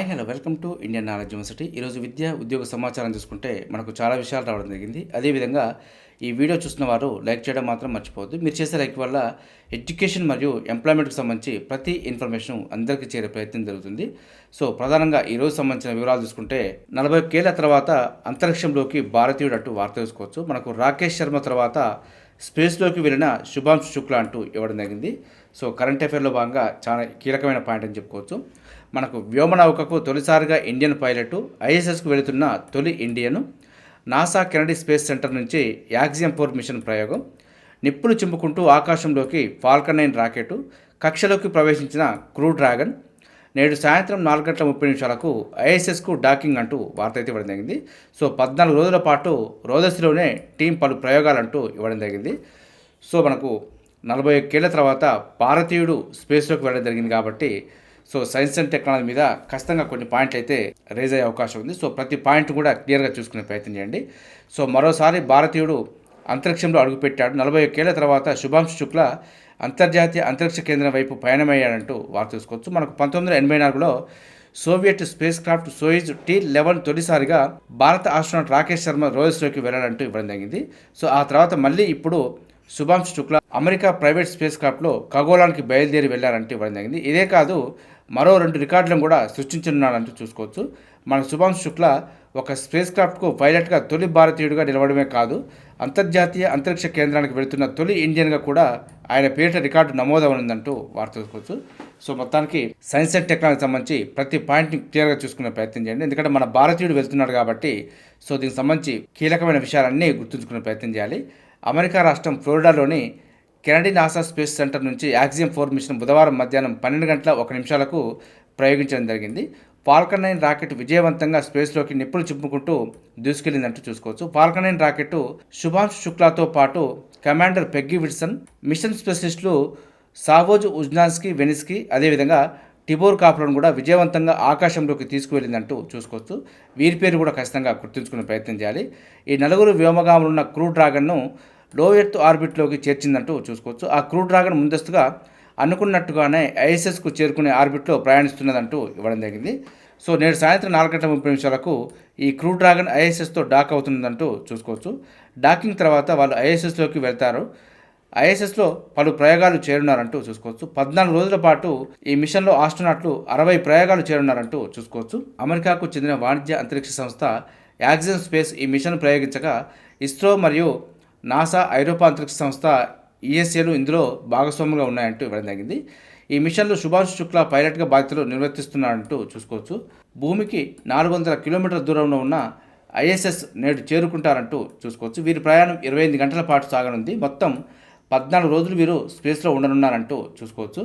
Hi hello welcome to Indian knowledge university. ఈరోజు విద్య ఉద్యోగ సమాచారం చూసుకుంటే మనకు చాలా విషయాలు రావడం జరిగింది. అదేవిధంగా ఈ వీడియో చూసిన వారు లైక్ చేయడం మాత్రం మర్చిపోవద్దు. మీరు చేసే లైక్ వల్ల ఎడ్యుకేషన్ మరియు ఎంప్లాయ్మెంట్కి సంబంధించి ప్రతి ఇన్ఫర్మేషన్ అందరికీ చేరే ప్రయత్నం జరుగుతుంది. సో ప్రధానంగా ఈ రోజు సంబంధించిన వివరాలు చూసుకుంటే నలభై కేళ్ళ తర్వాత అంతరిక్షంలోకి భారతీయుడు అంటూ వార్త తెలుసుకోవచ్చు. మనకు రాకేష్ శర్మ తర్వాత స్పేస్లోకి వెళ్ళిన శుభాంశు శుక్లా అంటూ ఇవ్వడం జరిగింది. సో కరెంట్ అఫైర్లో భాగంగా చాలా కీలకమైన పాయింట్ అని చెప్పుకోవచ్చు. మనకు వ్యోమనౌకకు తొలిసారిగా ఇండియన్ పైలట్ ఐఎస్ఎస్కు వెళుతున్న తొలి Indian NASA Kennedy space centre నుంచి యాక్సియం ఫోర్ మిషన్ ప్రయోగం నిప్పులు చిమ్ముకుంటూ ఆకాశంలోకి ఫాల్కన్ నైన్ రాకెట్ కక్షలోకి ప్రవేశించిన క్రూ డ్రాగన్ నేడు సాయంత్రం నాలుగు గంటల ముప్పై నిమిషాలకు ఐఎస్ఎస్కు డాకింగ్ అంటూ వార్త అయితే ఇవ్వడం జరిగింది. సో పద్నాలుగు రోజుల పాటు రోదసిలోనే టీం పలు ప్రయోగాలంటూ ఇవ్వడం జరిగింది. సో మనకు నలభై ఒక్కేళ్ళ తర్వాత భారతీయుడు స్పేస్లోకి వెళ్ళడం జరిగింది కాబట్టి సో సైన్స్ అండ్ టెక్నాలజీ మీద ఖచ్చితంగా కొన్ని పాయింట్లు అయితే రేజ్ అయ్యే అవకాశం ఉంది. సో ప్రతి పాయింట్ కూడా క్లియర్గా చూసుకునే ప్రయత్నం చేయండి. సో మరోసారి భారతీయుడు అంతరిక్షంలో అడుగుపెట్టాడు. నలభై ఒక్కేళ్ళ తర్వాత శుభాంశు శుక్ల అంతర్జాతీయ అంతరిక్ష కేంద్రం వైపు పయనమయ్యాడంటూ వార్త చూసుకోవచ్చు మనకు పంతొమ్మిది వందల ఎనభై నాలుగులో Soviet spacecraft Soyuz T eleven తొలిసారిగా భారత ఆస్ట్రోనాట్ రాకేష్ శర్మ రోజెస్లోకి వెళ్ళాడంటూ ఇవ్వడం జరిగింది. సో ఆ తర్వాత మళ్ళీ ఇప్పుడు శుభాంశు శుక్లా అమెరికా ప్రైవేట్ స్పేస్ క్రాఫ్ట్లో ఖగోళానికి బయలుదేరి వెళ్ళారంటూ ఇవ్వడం జరిగింది. ఇదే కాదు మరో రెండు రికార్డులను కూడా సృష్టించనున్నాడంటూ చూసుకోవచ్చు. మన శుభాంశ్ శుక్ల ఒక స్పేస్ క్రాఫ్ట్కు పైలట్గా తొలి భారతీయుడిగా నిలవడమే కాదు అంతర్జాతీయ అంతరిక్ష కేంద్రానికి వెళుతున్న తొలి ఇండియన్గా కూడా ఆయన పేరిట రికార్డు నమోదవనుందంటూ వార్త చూసుకోవచ్చు. సో మొత్తానికి సైన్స్ అండ్ టెక్నాలజీ సంబంధించి ప్రతి పాయింట్ని క్లియర్గా చూసుకునే ప్రయత్నం చేయండి. ఎందుకంటే మన భారతీయుడు వెళ్తున్నాడు కాబట్టి సో దీనికి సంబంధించి కీలకమైన విషయాలన్నీ గుర్తుంచుకునే ప్రయత్నం చేయాలి. అమెరికా రాష్ట్రం ఫ్లోరిడాలోని కెనడీ నాసా స్పేస్ సెంటర్ నుంచి యాక్సియం ఫోర్ మిషన్ బుధవారం మధ్యాహ్నం పన్నెండు గంటల ఒక నిమిషాలకు ప్రయోగించడం జరిగింది. ఫాల్కన్ నైన్ రాకెట్ విజయవంతంగా స్పేస్లోకి నిప్పులు చిప్పుకుంటూ దూసుకెళ్ళిందంటూ చూసుకోవచ్చు. ఫాల్కన్ నైన్ రాకెట్ శుభాంశ్ శుక్లాతో పాటు కమాండర్ పెగ్గి విల్సన్ మిషన్ స్పెషలిస్టులు సావోజ్ ఉజ్నాన్స్కి వెనిస్కి అదేవిధంగా టిబోర్ కాపులను కూడా విజయవంతంగా ఆకాశంలోకి తీసుకువెళ్ళిందంటూ చూసుకోవచ్చు. వీరి పేరు కూడా ఖచ్చితంగా గుర్తుంచుకునే ప్రయత్నం చేయాలి. ఈ నలుగురు వ్యోమగాములున్న క్రూ డ్రాగన్ను లో ఎర్త్ ఆర్బిట్లోకి చేర్చిందంటూ చూసుకోవచ్చు. ఆ క్రూ డ్రాగన్ ముందస్తుగా అనుకున్నట్టుగానే ఐఎస్ఎస్కు చేరుకునే ఆర్బిట్లో ప్రయాణిస్తున్నదంటూ ఇవ్వడం జరిగింది. సో నేడు సాయంత్రం నాలుగు గంటల ముప్పై నిమిషాలకు ఈ క్రూ డ్రాగన్ ఐఎస్ఎస్తో డాక్ అవుతుందంటూ చూసుకోవచ్చు. డాకింగ్ తర్వాత వాళ్ళు ఐఎస్ఎస్లోకి వెళ్తారు. ఐఎస్ఎస్లో పలు ప్రయోగాలు చేరున్నారంటూ చూసుకోవచ్చు. పద్నాలుగు రోజుల పాటు ఈ మిషన్లో ఆస్ట్రోనాట్లు అరవై ప్రయోగాలు చేరున్నారంటూ చూసుకోవచ్చు. అమెరికాకు చెందిన వాణిజ్య అంతరిక్ష సంస్థ యాక్సిజన్ స్పేస్ ఈ మిషన్ ప్రయోగించగా ఇస్రో మరియు నాసా ఐరోపా అంతరిక్ష సంస్థ ఈఎస్ఏలు ఇందులో భాగస్వాములుగా ఉన్నాయంటూ ఇవ్వడం జరిగింది. ఈ మిషన్లో శుభాంశు శుక్లా పైలట్గా బాధ్యతలు నిర్వర్తిస్తున్నాడంటూ చూసుకోవచ్చు. భూమికి నాలుగు వందల కిలోమీటర్ల దూరంలో ఉన్న ఐఎస్ఎస్ నేడు చేరుకుంటారంటూ చూసుకోవచ్చు. వీరి ప్రయాణం ఇరవై ఎనిమిది గంటల పాటు సాగనుంది. మొత్తం పద్నాలుగు రోజులు వీరు స్పేస్లో ఉండనున్నారంటూ చూసుకోవచ్చు.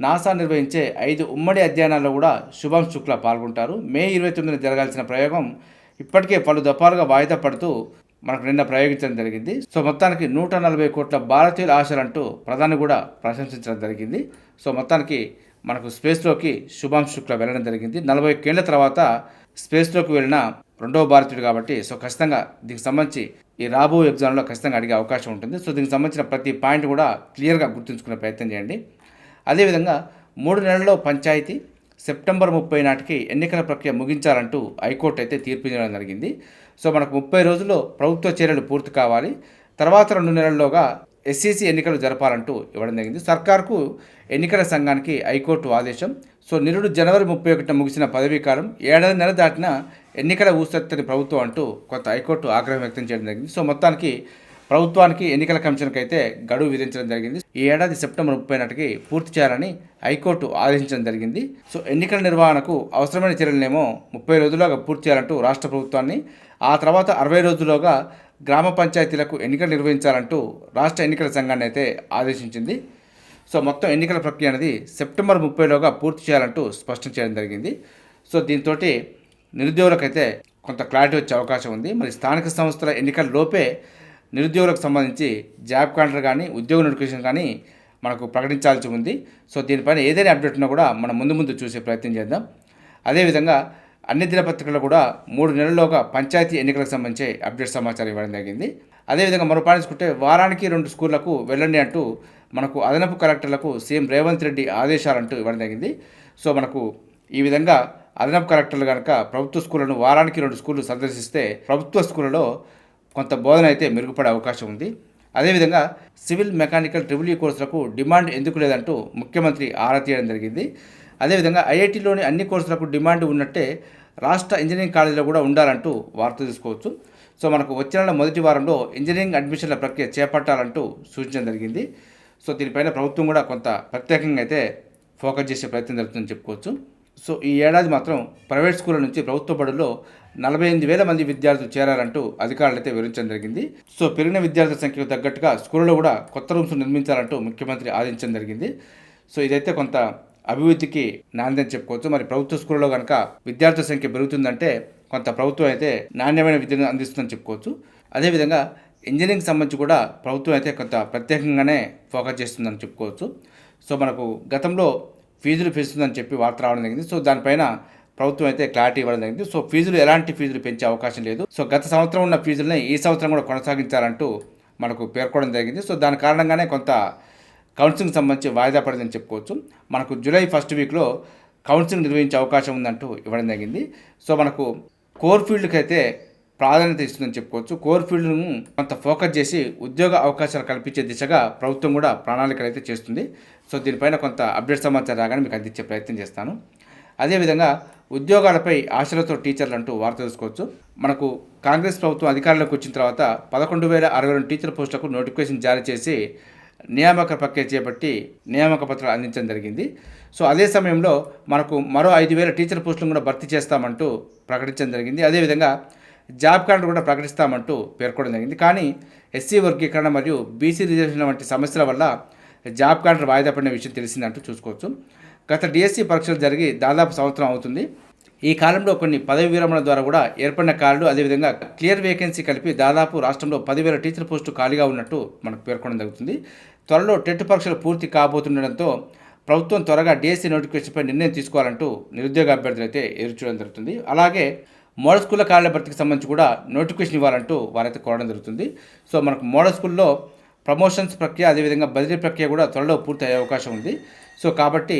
నాసా నిర్వహించే ఐదు ఉమ్మడి అధ్యయనాల్లో కూడా శుభాంశు శుక్లా పాల్గొంటారు. మే ఇరవై తొమ్మిదిన జరగాల్సిన ప్రయోగం ఇప్పటికే పలు దఫాలుగా వాయిదా పడుతూ మనకు నిన్న ప్రయోగించడం జరిగింది. సో మొత్తానికి నూట నలభై కోట్ల భారతీయుల ఆశలంటూ ప్రధాని కూడా ప్రశంసించడం జరిగింది. సో మొత్తానికి మనకు స్పేస్లోకి శుభాం శుక్ల వెళ్ళడం జరిగింది. నలభై ఏళ్ళ తర్వాత స్పేస్లోకి వెళ్ళిన రెండవ భారతీయుడు కాబట్టి సో ఖచ్చితంగా దీనికి సంబంధించి ఈ రాబో ఎగ్జామ్లో ఖచ్చితంగా అడిగే అవకాశం ఉంటుంది. సో దీనికి సంబంధించిన ప్రతి పాయింట్ కూడా క్లియర్గా గుర్తుంచుకునే ప్రయత్నం చేయండి. అదేవిధంగా మూడు నెలల్లో పంచాయతీ సెప్టెంబర్ ముప్పై నాటికి ఎన్నికల ప్రక్రియ ముగించాలంటూ హైకోర్టు అయితే తీర్పు ఇవ్వడం జరిగింది. సో మనకు ముప్పై రోజుల్లో ప్రభుత్వ చర్యలు పూర్తి కావాలి. తర్వాత రెండు నెలల్లోగా ఎస్సీసీ ఎన్నికలు జరపాలంటూ ఇవ్వడం జరిగింది. సర్కార్కు ఎన్నికల సంఘానికి హైకోర్టు ఆదేశం. సో నిరుడు జనవరి ముప్పై ఒకటిన ముగిసిన పదవీ కాలం ఏడాది నెల దాటిన ఎన్నికల ఊసెత్తని ప్రభుత్వం అంటూ కొంత హైకోర్టు ఆగ్రహం వ్యక్తం చేయడం జరిగింది. సో మొత్తానికి ప్రభుత్వానికి ఎన్నికల కమిషన్కి అయితే గడువు విధించడం జరిగింది. ఈ ఏడాది సెప్టెంబర్ ముప్పై నాటికి పూర్తి చేయాలని హైకోర్టు ఆదేశించడం జరిగింది. సో ఎన్నికల నిర్వహణకు అవసరమైన చర్యలనేమో ముప్పై రోజుల్లోగా పూర్తి చేయాలంటూ రాష్ట్ర ప్రభుత్వాన్ని ఆ తర్వాత అరవై రోజుల్లోగా గ్రామ పంచాయతీలకు ఎన్నికలు నిర్వహించాలంటూ రాష్ట్ర ఎన్నికల సంఘాన్ని అయితే ఆదేశించింది. సో మొత్తం ఎన్నికల ప్రక్రియ అనేది సెప్టెంబర్ ముప్పైలోగా పూర్తి చేయాలంటూ స్పష్టం చేయడం జరిగింది. సో దీంతో నిరుద్యోగులకైతే కొంత క్లారిటీ వచ్చే అవకాశం ఉంది. మరి స్థానిక సంస్థల ఎన్నికల లోపే నిరుద్యోగులకు సంబంధించి జాబ్ క్యాలెండర్ కానీ ఉద్యోగ నోటిఫికేషన్ కానీ మనకు ప్రకటించాల్సి ఉంది. సో దీనిపైన ఏదైనా అప్డేట్ ఉన్నా కూడా మనం ముందు ముందు చూసే ప్రయత్నం చేద్దాం. అదేవిధంగా అన్ని దినపత్రికల్లో కూడా మూడు నెలల్లోగా పంచాయతీ ఎన్నికలకు సంబంధించి అప్డేట్ సమాచారం ఇవ్వడం జరిగింది. అదేవిధంగా మరో పాటించుకుంటే వారానికి రెండు స్కూళ్ళకు వెళ్ళండి అంటూ మనకు అదనపు కలెక్టర్లకు సీఎం రేవంత్ రెడ్డి ఆదేశాలంటూ ఇవ్వడం జరిగింది. సో మనకు ఈ విధంగా అదనపు కలెక్టర్లు కనుక ప్రభుత్వ స్కూళ్ళను వారానికి రెండు స్కూళ్ళు సందర్శిస్తే ప్రభుత్వ స్కూళ్ళలో కొంత బోధన అయితే మెరుగుపడే అవకాశం ఉంది. అదేవిధంగా సివిల్ మెకానికల్ ట్రిబుల్ ఈ కోర్సులకు డిమాండ్ ఎందుకు లేదంటూ ముఖ్యమంత్రి ఆరా తీయడం జరిగింది. అదేవిధంగా ఐఐటిలోని అన్ని కోర్సులకు డిమాండ్ ఉన్నట్టే రాష్ట్ర ఇంజనీరింగ్ కాలేజీలో కూడా ఉండాలంటూ వార్త తీసుకోవచ్చు. సో మనకు వచ్చే నెల మొదటి వారంలో ఇంజనీరింగ్ అడ్మిషన్ల ప్రక్రియ చేపట్టాలంటూ సూచించడం జరిగింది. సో దీనిపైన ప్రభుత్వం కూడా కొంత ప్రత్యేకంగా అయితే ఫోకస్ చేసే ప్రయత్నం జరుగుతుందని చెప్పుకోవచ్చు. సో ఈ ఏడాది మాత్రం ప్రైవేట్ స్కూళ్ళ నుంచి ప్రభుత్వ బడుల్లో నలభై ఎనిమిది వేల మంది విద్యార్థులు చేరారంటూ అధికారులు అయితే వివరించడం జరిగింది. సో పెరిగిన విద్యార్థుల సంఖ్యకు తగ్గట్టుగా స్కూళ్ళలో కూడా కొత్త రూమ్స్ నిర్మించాలంటూ ముఖ్యమంత్రి ఆదేశించడం జరిగింది. సో ఇదైతే కొంత అభివృద్ధికి నాందని చెప్పుకోవచ్చు. మరి ప్రభుత్వ స్కూల్లో కనుక విద్యార్థుల సంఖ్య పెరుగుతుందంటే కొంత ప్రభుత్వం అయితే నాణ్యమైన విద్యను అందిస్తుందని చెప్పుకోవచ్చు. అదేవిధంగా ఇంజనీరింగ్ సంబంధించి కూడా ప్రభుత్వం అయితే కొంత ప్రత్యేకంగానే ఫోకస్ చేస్తుందని చెప్పుకోవచ్చు. సో మనకు గతంలో ఫీజులు పెంచుతుందని చెప్పి వార్త రావడం జరిగింది. సో దానిపైన ప్రభుత్వం అయితే క్లారిటీ ఇవ్వడం జరిగింది. సో ఫీజులు ఎలాంటి ఫీజులు పెంచే అవకాశం లేదు. సో గత సంవత్సరం ఉన్న ఫీజులని ఈ సంవత్సరం కూడా కొనసాగించాలంటూ మనకు పేర్కొనడం జరిగింది. సో దాని కారణంగానే కొంత కౌన్సిలింగ్ సంబంధించి వాయిదా పడిందని చెప్పుకోవచ్చు. మనకు జూలై ఫస్ట్ వీక్లో కౌన్సిలింగ్ నిర్వహించే అవకాశం ఉందంటూ ఇవ్వడం జరిగింది. సో మనకు కోర్ ఫీల్డ్కి అయితే ప్రాధాన్యత ఇస్తుందని చెప్పుకోవచ్చు. కోర్ ఫీల్డ్ను కొంత ఫోకస్ చేసి ఉద్యోగ అవకాశాలు కల్పించే దిశగా ప్రభుత్వం కూడా ప్రణాళికలు అయితే చేస్తుంది. సో దీనిపైన కొంత అప్డేట్ సమాచారం రాగానే మీకు అందించే ప్రయత్నం చేస్తాను. అదేవిధంగా ఉద్యోగాలపై ఆశలతో టీచర్లు అంటూ వార్త తెలుసుకోవచ్చు. మనకు కాంగ్రెస్ ప్రభుత్వం అధికారంలోకి వచ్చిన తర్వాత పదకొండు వేల అరవై రెండు టీచర్ పోస్టులకు నోటిఫికేషన్ జారీ చేసి నియామక ప్రక్రియ చేపట్టి నియామక పత్రాలు అందించడం జరిగింది. సో అదే సమయంలో మనకు మరో ఐదు వేల టీచర్ పోస్టులను కూడా భర్తీ చేస్తామంటూ ప్రకటించడం జరిగింది. అదేవిధంగా జాబ్ కార్డు కూడా ప్రకటిస్తామంటూ పేర్కొనడం జరిగింది. కానీ ఎస్సీ వర్గీకరణ మరియు బీసీ రిజర్వేషన్ వంటి సమస్యల వల్ల జాబ్ కార్డు వాయిదా పడిన విషయం తెలిసిందంటూ చూసుకోవచ్చు. గత డిఎస్సి పరీక్షలు జరిగి దాదాపు సంవత్సరం అవుతుంది. ఈ కాలంలో కొన్ని పదవి విరమణ ద్వారా కూడా ఏర్పడిన కార్డు అదేవిధంగా క్లియర్ వేకెన్సీ కలిపి దాదాపు రాష్ట్రంలో పదివేల టీచర్ పోస్టు ఖాళీగా ఉన్నట్టు మనకు పేర్కొనడం జరుగుతుంది. త్వరలో టెట్ పరీక్షలు పూర్తి కాబోతుండడంతో ప్రభుత్వం త్వరగా డిఎస్సీ నోటిఫికేషన్పై నిర్ణయం తీసుకోవాలంటూ నిరుద్యోగ అభ్యర్థులు అయితే ఎదురుచూడడం జరుగుతుంది. అలాగే మోడల్ స్కూళ్ళ ఖాళీల భర్తీకి సంబంధించి కూడా నోటిఫికేషన్ ఇవ్వాలంటూ వారైతే కోరడం జరుగుతుంది. సో మనకు మోడల్ స్కూల్లో ప్రమోషన్స్ ప్రక్రియ అదేవిధంగా బదిలీ ప్రక్రియ కూడా త్వరలో పూర్తి అయ్యే అవకాశం ఉంది. సో కాబట్టి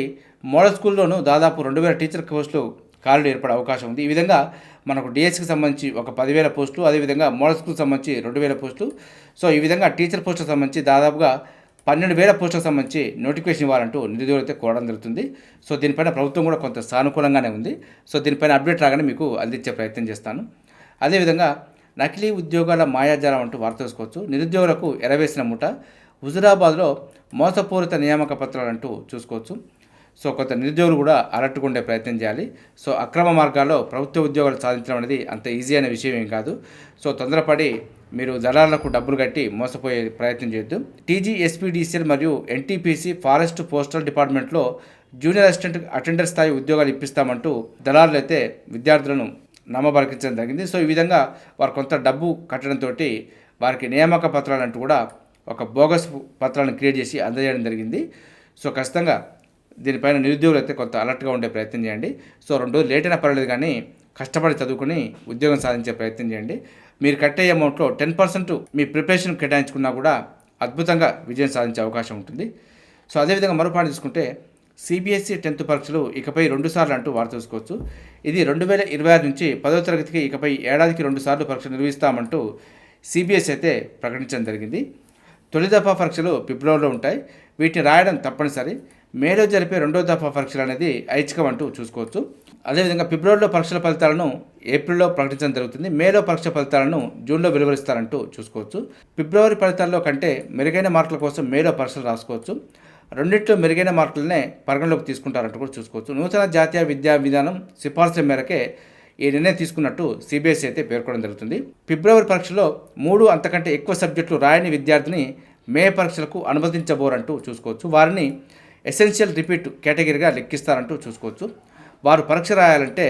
మోడల్ స్కూల్లోనూ దాదాపు రెండు వేల టీచర్ పోస్టులు ఖాళీలు ఏర్పడే అవకాశం ఉంది. ఈ విధంగా మనకు డిఎస్సికి సంబంధించి ఒక పదివేల పోస్టులు అదేవిధంగా మోడల్ స్కూల్కి సంబంధించి రెండు వేల పోస్టులు సో ఈ విధంగా టీచర్ పోస్టులకు సంబంధించి దాదాపుగా పన్నెండు వేల పోస్టులకు సంబంధించి నోటిఫికేషన్ ఇవ్వాలంటూ నిరుద్యోగులు అయితే కోరడం జరుగుతుంది. సో దీనిపైన ప్రభుత్వం కూడా కొంత సానుకూలంగానే ఉంది. సో దీనిపైన అప్డేట్ రాగానే మీకు అందించే ప్రయత్నం చేస్తాను. అదేవిధంగా నకిలీ ఉద్యోగాల మాయాజాలం అంటూ వార్త చూసుకోవచ్చు నిరుద్యోగులకు ఎరవేసిన ముఠ హుజురాబాద్లో మోసపూరిత నియామక పత్రాలు అంటూ చూసుకోవచ్చు. సో కొంత నిరుద్యోగులు కూడా అలర్ట్గా ప్రయత్నం చేయాలి. సో అక్రమ మార్గాల్లో ప్రభుత్వ ఉద్యోగాలు సాధించడం అనేది అంత ఈజీ అనే విషయం ఏం కాదు. సో తొందరపడి మీరు దళాలకు డబ్బులు కట్టి మోసపోయే ప్రయత్నం చేయొద్దు. టీజీ ఎస్పీడీసీఎల్ మరియు ఎన్టీపీసీ ఫారెస్ట్ పోస్టల్ డిపార్ట్మెంట్లో జూనియర్ అసిస్టెంట్ అటెండర్ స్థాయి ఉద్యోగాలు ఇప్పిస్తామంటూ దళారులు అయితే విద్యార్థులను నమ్మబలికించడం జరిగింది. సో ఈ విధంగా వారు కొంత డబ్బు కట్టడంతో వారికి నియామక పత్రాలు అంటూ కూడా ఒక బోగస్ పత్రాలను క్రియేట్ చేసి అందజేయడం జరిగింది. సో ఖచ్చితంగా దీనిపైన నిరుద్యోగులు అయితే కొంత అలర్ట్గా ఉండే ప్రయత్నం చేయండి. సో రెండు రోజులు లేట్ అయినా పర్వాలేదు కానీ కష్టపడి చదువుకుని ఉద్యోగం సాధించే ప్రయత్నం చేయండి. మీరు కట్టే అమౌంట్లో టెన్ పర్సెంట్ మీ ప్రిపరేషన్ కేటాయించుకున్నా కూడా అద్భుతంగా విజయం సాధించే అవకాశం ఉంటుంది. సో అదేవిధంగా మరో పాయింట్ తీసుకుంటే సిబిఎస్ఈ టెన్త్ పరీక్షలు ఇకపై రెండు సార్లు అంటూ వారు చూసుకోవచ్చు. ఇది రెండు వేల ఇరవై ఆరు నుంచి పదో తరగతికి ఇకపై ఏడాదికి రెండు సార్లు పరీక్షలు నిర్వహిస్తామంటూ సిబిఎస్ అయితే ప్రకటించడం జరిగింది. తొలి దఫా పరీక్షలు ఫిబ్రవరిలో ఉంటాయి. వీటిని రాయడం తప్పనిసరి. మేలో జరిపే రెండో దఫా పరీక్షలు అనేది ఐచ్ఛికం అంటూ చూసుకోవచ్చు. అదేవిధంగా ఫిబ్రవరిలో పరీక్షల ఫలితాలను ఏప్రిల్లో ప్రకటించడం జరుగుతుంది. మేలో పరీక్ష ఫలితాలను జూన్లో వెలువరిస్తారంటూ చూసుకోవచ్చు. ఫిబ్రవరి ఫలితాల్లో కంటే మెరుగైన మార్కుల కోసం మేలో పరీక్షలు రాసుకోవచ్చు. రెండింటిలో మెరుగైన మార్కులనే పరిగణలోకి తీసుకుంటారంటూ కూడా చూసుకోవచ్చు. నూతన జాతీయ విద్యా విధానం సిఫార్సుల మేరకే ఈ నిర్ణయం తీసుకున్నట్టు సిబిఎస్ఈ అయితే పేర్కొనడం జరుగుతుంది. ఫిబ్రవరి పరీక్షలో మూడు అంతకంటే ఎక్కువ సబ్జెక్టులు రాయని విద్యార్థిని మే పరీక్షలకు అనుమతించబోరంటూ చూసుకోవచ్చు. వారిని ఎసెన్షియల్ రిపీట్ కేటగిరీగా లెక్కిస్తారంటూ చూసుకోవచ్చు. వారు పరీక్ష రాయాలంటే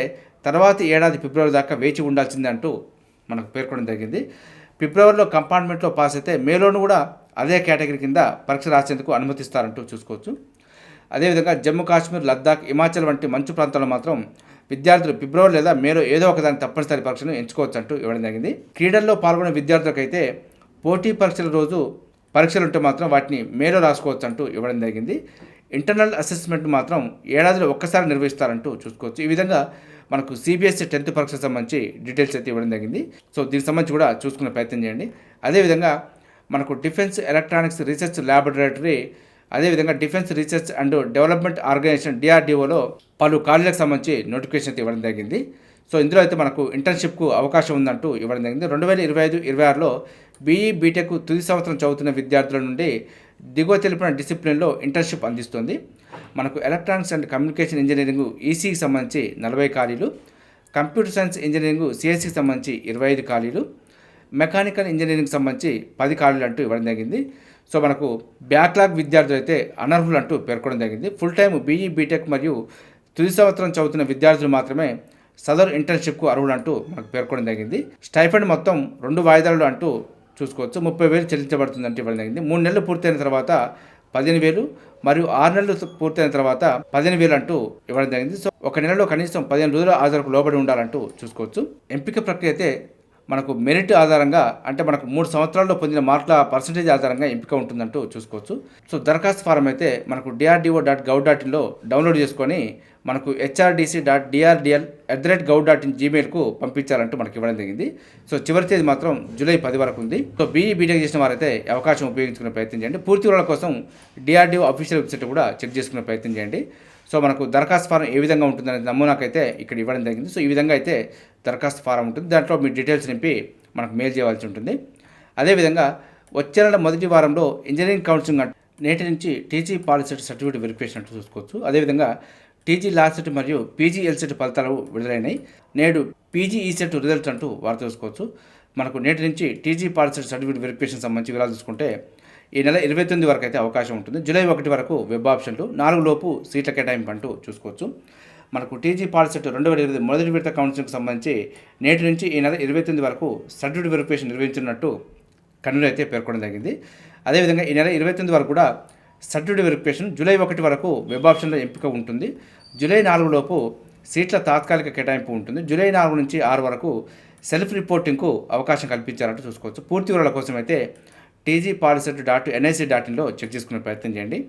తర్వాతి ఏడాది ఫిబ్రవరి దాకా వేచి ఉండాల్సిందే అంటూ మనకు పేర్కొనడం జరిగింది. ఫిబ్రవరిలో కంపార్ట్మెంట్లో పాస్ అయితే మేలోను కూడా అదే కేటగిరీ కింద పరీక్ష రాసేందుకు అనుమతిస్తారంటూ చూసుకోవచ్చు. అదేవిధంగా జమ్మూ కాశ్మీర్ లద్దాఖ్ హిమాచల్ వంటి మంచు ప్రాంతాల్లో మాత్రం విద్యార్థులు ఫిబ్రవరి లేదా మేలో ఏదో ఒకదాని తప్పనిసరి పరీక్షను ఎంచుకోవచ్చు అంటూ ఇవ్వడం జరిగింది. క్రీడల్లో పాల్గొనే విద్యార్థులకైతే పోటీ పరీక్షల రోజు పరీక్షలు ఉంటే మాత్రం వాటిని మేలో రాసుకోవచ్చు అంటూ ఇవ్వడం జరిగింది. ఇంటర్నల్ అసెస్మెంట్ మాత్రం ఏడాదిలో ఒక్కసారి నిర్వహిస్తారంటూ చూసుకోవచ్చు. ఈ విధంగా మనకు సిబిఎస్ఈ టెన్త్ పరీక్షకు సంబంధించి డీటెయిల్స్ అయితే ఇవ్వడం జరిగింది. సో దీనికి సంబంధించి కూడా చూసుకునే ప్రయత్నం చేయండి. అదేవిధంగా మనకు డిఫెన్స్ ఎలక్ట్రానిక్స్ రీసెర్చ్ ల్యాబొరేటరీ అదేవిధంగా defence research and development organisation డిఆర్డిఓలో పలు ఖాళీలకు సంబంధించి నోటిఫికేషన్ అయితే ఇవ్వడం జరిగింది. సో ఇందులో అయితే మనకు ఇంటర్న్షిప్కు అవకాశం ఉందంటూ ఇవ్వడం జరిగింది. రెండు వేల ఇరవై ఐదు ఇరవై ఆరులో బీఈ బీటెక్ తుది సంవత్సరం చదువుతున్న విద్యార్థుల నుండి దిగువ తెలిపిన డిసిప్లిన్లో ఇంటర్న్షిప్ అందిస్తుంది. మనకు ఎలక్ట్రానిక్స్ అండ్ కమ్యూనికేషన్ ఇంజనీరింగ్ ఈసీకి సంబంధించి నలభై ఖాళీలు కంప్యూటర్ సైన్స్ ఇంజనీరింగ్ సిఎస్సికి సంబంధించి ఇరవై ఐదు ఖాళీలు మెకానికల్ ఇంజనీరింగ్ సంబంధించి పది ఖాళీలు అంటూ ఇవ్వడం జరిగింది. సో మనకు బ్యాక్లాగ్ విద్యార్థులు అయితే అనర్హులు అంటూ పేర్కొనడం జరిగింది. ఫుల్ టైం బీఈ బీటెక్ మరియు తుది సంవత్సరం చదువుతున్న విద్యార్థులు మాత్రమే సదర్ ఇంటర్న్షిప్కు అర్హులు అంటూ మనకు పేర్కొనడం జరిగింది. స్టైఫండ్ మొత్తం రెండు వాయిదాలు అంటూ చూసుకోవచ్చు. ముప్పై వేలు చెల్లించబడుతుంది అంటే ఇవ్వడం జరిగింది. మూడు నెలలు పూర్తయిన తర్వాత పదిహేను వేలు మరియు ఆరు నెలలు పూర్తయిన తర్వాత పదిహేను వేలు అంటూ ఇవ్వడం జరిగింది. సో ఒక నెలలో కనీసం పదిహేను రోజుల ఆధారకు లోబడి ఉండాలంటూ చూసుకోవచ్చు. ఎంపిక ప్రక్రియ అయితే మనకు మెరిట్ ఆధారంగా అంటే మనకు మూడు సంవత్సరాల్లో పొందిన మార్కుల పర్సంటేజ్ ఆధారంగా ఎంపిక ఉంటుందంటూ చూసుకోవచ్చు. సో దరఖాస్తు ఫారం అయితే మనకు డిఆర్డిఓ డాట్ గవ్ డాట్ ఇన్లో డౌన్లోడ్ చేసుకొని మనకు HRDC dot DRDL at the rate gov dot in జీమెయిల్కు పంపించాలంటూ మనకి ఇవ్వడం జరిగింది. సో చివరి తేదీ మాత్రం జూలై పది వరకు ఉంది. సో బీఈ బీటెక్ చేసిన వారైతే అవకాశం ఉపయోగించుకునే ప్రయత్నం చేయండి. పూర్తి వివరాల కోసం డిఆర్డిఓ అఫీషియల్ వెబ్సైట్ కూడా చెక్ చేసుకునే ప్రయత్నం చేయండి. సో మనకు దరఖాస్తు ఫారం ఏ విధంగా ఉంటుందనే నమూనాకైతే ఇక్కడ ఇవ్వడం జరిగింది. సో ఈ విధంగా అయితే దరఖాస్తు ఫారం ఉంటుంది. దాంట్లో మీ డీటెయిల్స్ నింపి మనకు మెయిల్ చేయవలసి ఉంటుంది. అదేవిధంగా వచ్చే నెల మొదటి వారంలో ఇంజనీరింగ్ కౌన్సిలింగ్ నేటి నుంచి టీజీ పాలిసెట్ సర్టిఫికేట్ వెరిఫికేషన్ అంటూ చూసుకోవచ్చు. అదేవిధంగా టీజీ లాసెట్ మరియు పీజీ ఎల్సెట్ ఫలితాలు విడుదలైనాయి. నేడు పీజీ ఈసెట్ రిజల్ట్ అంటూ వారు చూసుకోవచ్చు. మనకు నేటి నుంచి టీజీ పాలిసెట్ సర్టిఫికేట్ వెరిఫికేషన్ సంబంధించి వివరాలు చూసుకుంటే ఈ నెల ఇరవై తొమ్మిది వరకు అయితే అవకాశం ఉంటుంది. జూలై ఒకటి వరకు వెబ్ ఆప్షన్లు నాలుగు లోపు సీట్ల కేటాయింపు అంటూ చూసుకోవచ్చు. మనకు టీజీ పాలసెట్ రెండు వేల ఇరవై మొదటి విడత కౌన్సిలింగ్కి సంబంధించి నేటి నుంచి ఈ నెల ఇరవై తొమ్మిది వరకు సర్టిఫికేట్ వెరిఫికేషన్ నిర్వహించినట్టు కన్నులు అయితే పేర్కొనడం జరిగింది. అదేవిధంగా ఈ నెల ఇరవై తొమ్మిది వరకు కూడా సర్టిఫికేట్ వెరిఫికేషన్ జూలై ఒకటి వరకు వెబ్ ఆప్షన్లో ఎంపిక ఉంటుంది. జూలై నాలుగు లోపు సీట్ల తాత్కాలిక కేటాయింపు ఉంటుంది. జూలై నాలుగు నుంచి ఆరు వరకు సెల్ఫ్ రిపోర్టింగ్కు అవకాశం కల్పించాలంటూ చూసుకోవచ్చు. పూర్తి వివరాల కోసం అయితే TG POLYCET dot NIC dot ఇన్లో check చేసుకునే ప్రయత్నం చేయండి.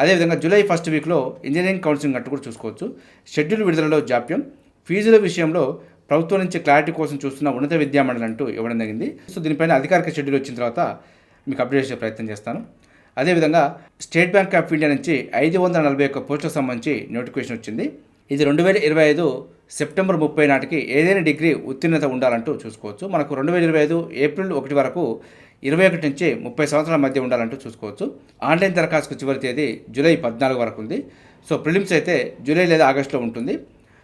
అదేవిధంగా జూలై ఫస్ట్ వీక్లో ఇంజనీరింగ్ కౌన్సిలింగ్ అంటూ కూడా చూసుకోవచ్చు. షెడ్యూల్ విడుదలలో జాప్యం. ఫీజుల విషయంలో ప్రభుత్వం నుంచి క్లారిటీ కోసం చూస్తున్న ఉన్నత విద్యామండలి అంటూ ఇవ్వడం జరిగింది. సో దీనిపైన అధికారిక షెడ్యూల్ వచ్చిన తర్వాత మీకు అప్డేట్ చేసే ప్రయత్నం చేస్తాను. అదేవిధంగా స్టేట్ బ్యాంక్ ఆఫ్ ఇండియా నుంచి ఐదు వందల నలభై ఒక్క పోస్టులకు సంబంధించి నోటిఫికేషన్ వచ్చింది. ఇది రెండు వేల ఇరవై ఐదు సెప్టెంబర్ ముప్పై నాటికి ఏదైనా డిగ్రీ ఉత్తీర్ణత ఉండాలంటూ చూసుకోవచ్చు. మనకు రెండు వేల ఇరవై ఐదు ఏప్రిల్ ఒకటి వరకు ఇరవై ఒకటి నుంచి ముప్పై సంవత్సరాల మధ్య ఉండాలంటూ చూసుకోవచ్చు. ఆన్లైన్ దరఖాస్తుకు చివరి తేదీ జూలై పద్నాలుగు వరకు ఉంది. సో ప్రిలిమ్స్ అయితే జూలై లేదా ఆగస్టులో ఉంటుంది.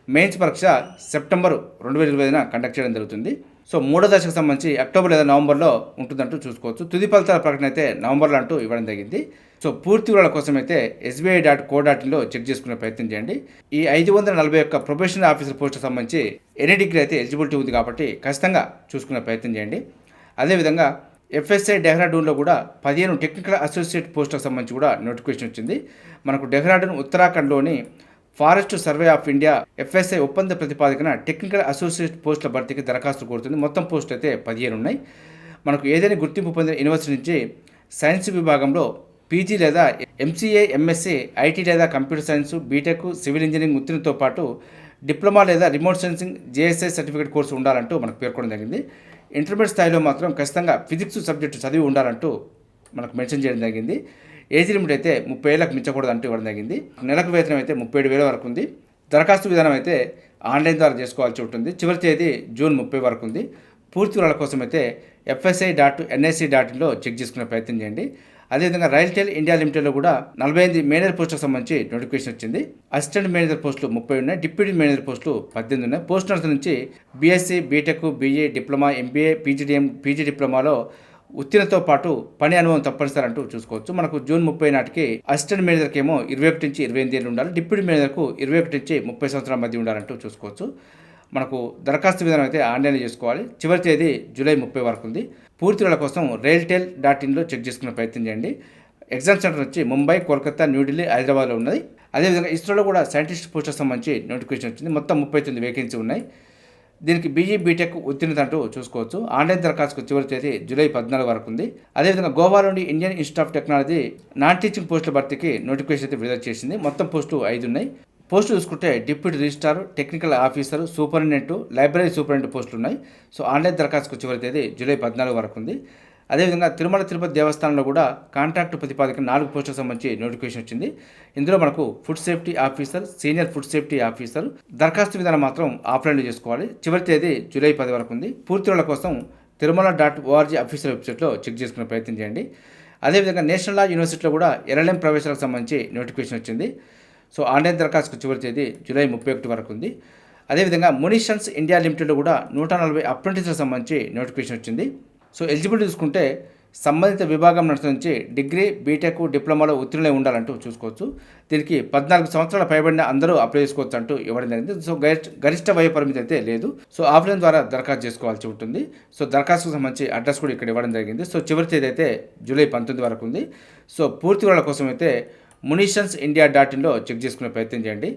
మెయిన్స్ పరీక్ష సెప్టెంబర్ రెండు వేల ఇరవై ఐదున కండక్ట్ చేయడం జరుగుతుంది. సో మూడో దశకు సంబంధించి అక్టోబర్ లేదా నవంబర్లో ఉంటుందంటూ చూసుకోవచ్చు. తుది ఫలితాల ప్రకటన అయితే నవంబర్లో అంటూ ఇవ్వడం జరిగింది. సో పూర్తి వివరాల కోసం అయితే ఎస్బీఐ డాట్ కో డాట్ ఇన్లో చెక్ చేసుకునే ప్రయత్నం చేయండి. ఈ ఐదు వందల నలభై ఒక్క ప్రొఫెషనల్ ఆఫీసర్ పోస్టుకు సంబంధించి ఎనీ డిగ్రీ అయితే ఎలిజిబిలిటీ ఉంది కాబట్టి ఖచ్చితంగా చూసుకునే ప్రయత్నం చేయండి. అదేవిధంగా ఎఫ్ఎస్ఐ డెహ్రాడూన్లో కూడా పదిహేను టెక్నికల్ అసోసియేట్ పోస్టులకు సంబంధించి కూడా నోటిఫికేషన్ వచ్చింది. మనకు డెహ్రాడూన్ ఉత్తరాఖండ్లోని forest survey of India FSI ఒప్పంద ప్రతిపాదికన టెక్నికల్ అసోసియేట్ పోస్టుల భర్తీకి దరఖాస్తు కోరుతుంది. మొత్తం పోస్టులు అయితే పదిహేను ఉన్నాయి. మనకు ఏదైనా గుర్తింపు పొందిన యూనివర్సిటీ నుంచి సైన్స్ విభాగంలో పీజీ లేదా ఎంసీఏ ఎంఎస్సీ ఐటీ లేదా computer science BTech civil engineering ఉత్తీర్ణతో పాటు డిప్లొమా లేదా రిమోట్ సెన్సింగ్ జేఎస్ఐ సర్టిఫికేట్ కోర్సు ఉండాలంటూ మనకు పేర్కొనడం జరిగింది. ఇంటర్మీడియట్ స్థాయిలో మాత్రం ఖచ్చితంగా ఫిజిక్స్ సబ్జెక్టు చదివి ఉండాలంటూ మనకు మెన్షన్ చేయడం జరిగింది. ఏజ్ లిమిట్ అయితే ముప్పై ఏళ్ళకు మించకూడదు అంటూ ఇవ్వడం జరిగింది. నెలకు వేతనం అయితే ముప్పై ఏడు వేల వరకు ఉంది. దరఖాస్తు విధానం అయితే ఆన్లైన్ ద్వారా చేసుకోవాల్సి ఉంటుంది. చివరి తేదీ జూన్ ముప్పై వరకు ఉంది. పూర్తి వివరాల కోసం అయితే ఎఫ్ఎస్ఐ డాట్ ఎన్ఐసి డాట్ ఇన్లో చెక్ చేసుకునే ప్రయత్నం చేయండి. అదేవిధంగా రైల్టెల్ ఇండియా లిమిటెడ్లో కూడా నలభై ఎనిమిది మేనేజర్ పోస్టులకు సంబంధించి నోటిఫికేషన్ వచ్చింది. అసిస్టెంట్ మేనేజర్ పోస్టులు ముప్పై ఉన్నాయి. డిప్యూటీ మేనేజర్ పోస్టులు పద్దెనిమిది ఉన్నాయి. పోస్ట్ నర్స్ నుంచి BSc BTech BA diploma MBA PGDM PG డిప్లొమాలో ఉత్తీర్ణతో పాటు పని అనుభవం తప్పనిసరి అంటూ చూసుకోవచ్చు. మనకు జూన్ ముప్పై నాటికి అసిస్టెంట్ మేనేజర్కి ఏమో ఇరవై ఒకటి నుంచి ఇరవై ఎనిమిది ఏళ్ళు ఉండాలి. డిప్యూటీ మేనేజర్కు ఇరవై ఒకటి నుంచి ముప్పై సంవత్సరాల మధ్య ఉండాలంటూ చూసుకోవచ్చు. మనకు దరఖాస్తు విధానం అయితే ఆన్లైన్లో చేసుకోవాలి. చివరి తేదీ జూలై ముప్పై వరకు ఉంది. పూర్తి కోసం రైల్టెల్ డాట్ ఇన్లో చెక్ చేసుకునే ప్రయత్నం చేయండి. ఎగ్జామ్ సెంటర్ వచ్చి ముంబై కోల్కతా న్యూఢిల్లీ హైదరాబాద్లో ఉన్నది. అదేవిధంగా ఇస్రోలో కూడా సైంటిస్ట్ పోస్టులకు సంబంధించి నోటిఫికేషన్ వచ్చింది. మొత్తం ముప్పై తొమ్మిది వేకెన్సీ ఉన్నాయి. దీనికి బీఈ బీటెక్ ఉత్తీర్ణత అంటూ చూసుకోవచ్చు. ఆన్లైన్ దరఖాస్తుకు చివరి తేదీ జూలై పద్నాలుగు వరకు ఉంది. అదేవిధంగా గోవాలోని Indian institute of technology non teaching పోస్టుల భర్తీకి నోటిఫికేషన్ అయితే విడుదల చేసింది. మొత్తం పోస్టు ఐదు ఉన్నాయి. పోస్టు చూసుకుంటే deputy registrar technical officer superintendent library superintendent పోస్టులు ఉన్నాయి. సో ఆన్లైన్ దరఖాస్తుకు చివరి తేదీ జూలై పద్నాలుగు వరకు ఉంది. అదేవిధంగా తిరుమల తిరుపతి దేవస్థానంలో కూడా కాంట్రాక్ట్ ప్రతిపాదక నాలుగు పోస్టులకు సంబంధించి నోటిఫికేషన్ వచ్చింది. ఇందులో మనకు food safety officer senior food safety officer దరఖాస్తు విధానం మాత్రం ఆఫ్లైన్లో చేసుకోవాలి. చివరి తేదీ జూలై పది వరకు ఉంది. పూర్తి కోసం తిరుమల డాట్ ఓఆర్జీ అఫీషియల్ వెబ్సైట్లో చెక్ చేసుకునే ప్రయత్నం చేయండి. అదేవిధంగా నేషనల్ లా యూనివర్సిటీలో కూడా ఎల్ఎల్ఎం ప్రవేశాలకు సంబంధించి నోటిఫికేషన్ వచ్చింది. సో ఆన్లైన్ దరఖాస్తుకు చివరి తేదీ జూలై ముప్పై ఒకటి వరకు ఉంది అదేవిధంగా మునిషన్స్ ఇండియా లిమిటెడ్లో కూడా నూట నలభై అప్రెంటిస్లకు సంబంధించి నోటిఫికేషన్ వచ్చింది. సో ఎలిజిబిలిటీ చూసుకుంటే సంబంధిత విభాగం నుంచి డిగ్రీ బీటెక్ డిప్లొమాలో ఉత్తీర్ణులై ఉండాలంటూ చూసుకోవచ్చు. దీనికి పద్నాలుగు సంవత్సరాల పైబడిన అందరూ అప్లై చేసుకోవచ్చు అంటూ ఇవ్వడం జరిగింది. సో గరిష్ట గరిష్ట వయ పరిమితి అయితే లేదు. సో ఆఫ్లైన్ ద్వారా దరఖాస్తు చేసుకోవాల్సి ఉంటుంది. సో దరఖాస్తుకు సంబంధించి అడ్రస్ కూడా ఇక్కడ ఇవ్వడం జరిగింది. సో చివరి తేదీ అయితే జూలై పంతొమ్మిది వరకు ఉంది. సో పూర్తి వివరాల కోసం అయితే మునిషన్స్ ఇండియా డాట్ ఇన్లో చెక్ చేసుకునే ప్రయత్నం చేయండి.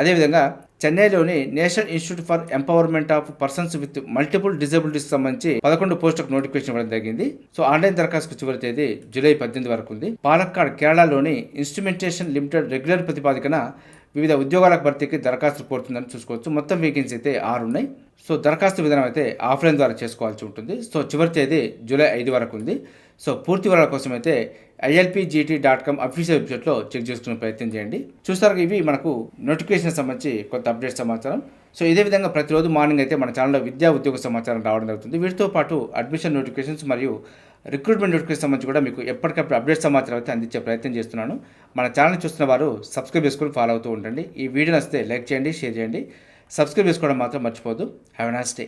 అదేవిధంగా చెన్నైలోని national institute for empowerment of persons with multiple disabilities సంబంధించి పదకొండు పోస్టులకు నోటిఫికేషన్ ఇవ్వడం జరిగింది. సో ఆన్లైన్ దరఖాస్తు చివరి తేదీ జూలై పద్దెనిమిది వరకు ఉంది. పాలక్కాడ్ కేరళలోని ఇన్స్ట్రుమెంటేషన్ లిమిటెడ్ రెగ్యులర్ ప్రతిపాదికన వివిధ ఉద్యోగాల భర్తీకి దరఖాస్తు కోరుతుందని చూసుకోవచ్చు. మొత్తం వేకెన్సీ అయితే ఆరు ఉన్నాయి. సో దరఖాస్తు విధానం అయితే ఆఫ్లైన్ ద్వారా చేసుకోవాల్సి ఉంటుంది. సో చివరి తేదీ జూలై ఐదు వరకు ఉంది. సో పూర్తి వివరాల కోసం అయితే ఐఎల్పిజిటి డాట్ కామ్ అఫీషియల్ వెబ్సైట్లో చెక్ చేసుకునే ప్రయత్నం చేయండి. చూస్తారు ఇవి మనకు నోటిఫికేషన్ సంబంధించి కొత్త అప్డేట్ సమాచారం. సో ఇదే విధంగా ప్రతిరోజు మార్నింగ్ అయితే మన ఛానల్లో విద్యా ఉద్యోగ సమాచారం రావడం జరుగుతుంది. వీటితో పాటు అడ్మిషన్ నోటిఫికేషన్స్ మరియు రిక్రూట్మెంట్ నోటిఫికేషన్ సంబంధించి కూడా మీకు ఎప్పటికప్పుడు అప్డేట్ సమాచారం అయితే అందించే ప్రయత్నం చేస్తున్నాను. మన ఛానల్ చూస్తున్న వారు సబ్స్క్రైబ్ చేసుకొని ఫాలో అవుతూ ఉండండి. ఈ వీడియో నచ్చితే లైక్ చేయండి షేర్ చేయండి. సబ్స్క్రైబ్ చేసుకోవడం మాత్రం మర్చిపోదు హ్యావ్ ఎ నైస్ డే